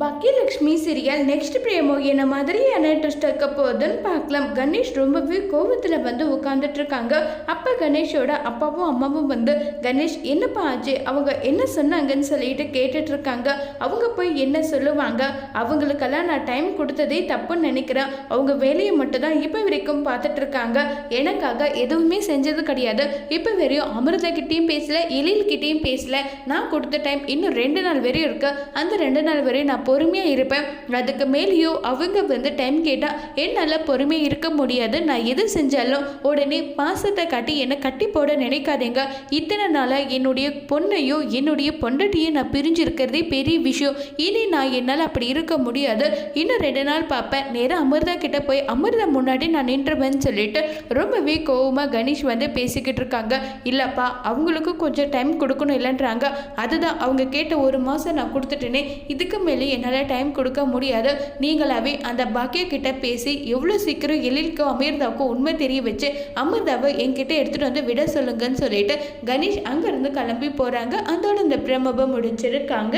Bhagyalakshmi serial next பிரேமோ என்ன மாதிரியான twist இருக்க போகுதுன்னு பார்க்கலாம். கணேஷ் ரொம்பவே கோபத்தில் வந்து உட்காந்துட்டு இருக்காங்க. அப்போ கணேஷோட அப்பாவும் அம்மாவும் வந்து கணேஷ் என்னப்பா ஆச்சு? அவங்க என்ன சொன்னாங்கன்னு சொல்லிட்டு கேட்டுட்டு இருக்காங்க. அவங்க போய் என்ன சொல்லுவாங்க? அவங்களுக்கெல்லாம் நான் டைம் கொடுத்ததே தப்புன்னு நினைக்கிறேன். அவங்க வேலையை மட்டும்தான் இப்போ வரைக்கும் பார்த்துட்டு இருக்காங்க. எனக்காக எதுவுமே செஞ்சது கிடையாது. இப்போ வரையும் அமிர்தகிட்டையும் பேசல எழில் கிட்டேயும் பேசல. நான் கொடுத்த டைம் இன்னும் ரெண்டு நாள் வரையும் இருக்கு. அந்த ரெண்டு நாள் வரையும் நான் பொறுமையாக இருப்பேன். அதுக்கு மேலேயும் அவங்க வந்து டைம் கேட்டால் என்னால் பொறுமையாக இருக்க முடியாது. நான் எது செஞ்சாலும் உடனே பாசத்தை காட்டி என்னை கட்டி போட நினைக்காதீங்க. இத்தனை நாளாக என்னுடைய பொண்ணையும் என்னுடைய பொண்டட்டியோ நான் பிரிஞ்சிருக்கிறதே பெரிய விஷயம். இனி நான் என்னால் அப்படி இருக்க முடியாது. இன்னும் ரெண்டு நாள் பார்ப்பேன். நேராக அமிர்தா கிட்ட போய் அமிர்தா முன்னாடி நான் நின்றுவேன்னு சொல்லிட்டு ரொம்பவே கோவமாக கணேஷ் வந்து பேசிக்கிட்டு இருக்காங்க. இல்லைப்பா அவங்களுக்கும் கொஞ்சம் டைம் கொடுக்கணும் இல்லைன்றாங்க. அதுதான் அவங்க கேட்ட ஒரு மாதம் நான் கொடுத்துட்டேனே. இதுக்கு மேலே என்னால் டைம் கொடுக்க முடியாது. நீங்களாவே அந்த பாக்கிய கிட்ட பேசி எவ்வளோ சீக்கிரம் எழிலுக்கும் அமிர்தாவுக்கும் உண்மை தெரிய வச்சு அமிர்தாவை என்கிட்ட எடுத்துகிட்டு வந்து விட சொல்லுங்கன்னு சொல்லிட்டு கணேஷ் அங்கேருந்து கிளம்பி போகிறாங்க அதோட இந்த பிரமபம் முடிச்சிருக்காங்க